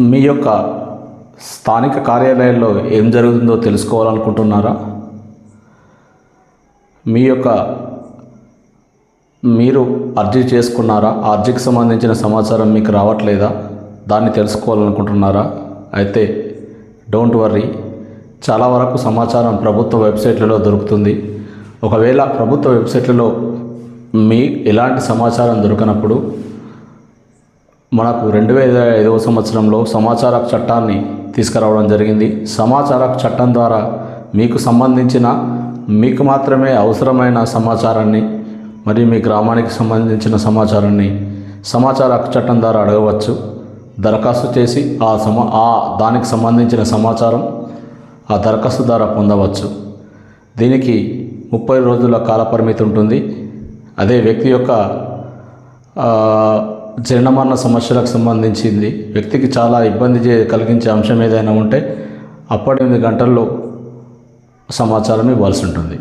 మీ యొక్క స్థానిక కార్యాలయాల్లో ఏం జరుగుతుందో తెలుసుకోవాలనుకుంటున్నారా? మీ యొక్క మీరు అర్జీ చేసుకున్నారా? అర్జీకి సంబంధించిన సమాచారం మీకు రావట్లేదా? దాన్ని తెలుసుకోవాలనుకుంటున్నారా? అయితే డోంట్ వర్రీ. చాలా వరకు సమాచారం ప్రభుత్వ వెబ్సైట్లలో దొరుకుతుంది. ఒకవేళ ప్రభుత్వ వెబ్సైట్లలో మీ ఎలాంటి సమాచారం దొరకనప్పుడు మనకు రెండు వేల ఐదవ సంవత్సరంలో సమాచార చట్టాన్ని తీసుకురావడం జరిగింది. సమాచార చట్టం ద్వారా మీకు సంబంధించిన మీకు మాత్రమే అవసరమైన సమాచారాన్ని మరియు మీ గ్రామానికి సంబంధించిన సమాచారాన్ని సమాచార చట్టం ద్వారా అడగవచ్చు. దరఖాస్తు చేసి ఆ సమా ఆ దానికి సంబంధించిన సమాచారం ఆ దరఖాస్తు ద్వారా పొందవచ్చు. దీనికి ముప్పై రోజుల కాలపరిమితి ఉంటుంది. అదే వ్యక్తి యొక్క జీర్ణమరణ సమస్యలకు సంబంధించింది. వ్యక్తికి చాలా ఇబ్బంది కలిగించే అంశం ఏదైనా ఉంటే అప్పటి ఎనిమిది గంటల్లో సమాచారం ఇవ్వాల్సి ఉంటుంది.